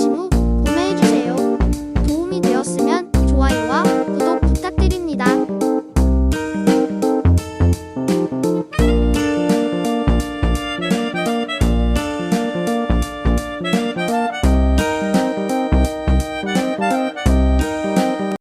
후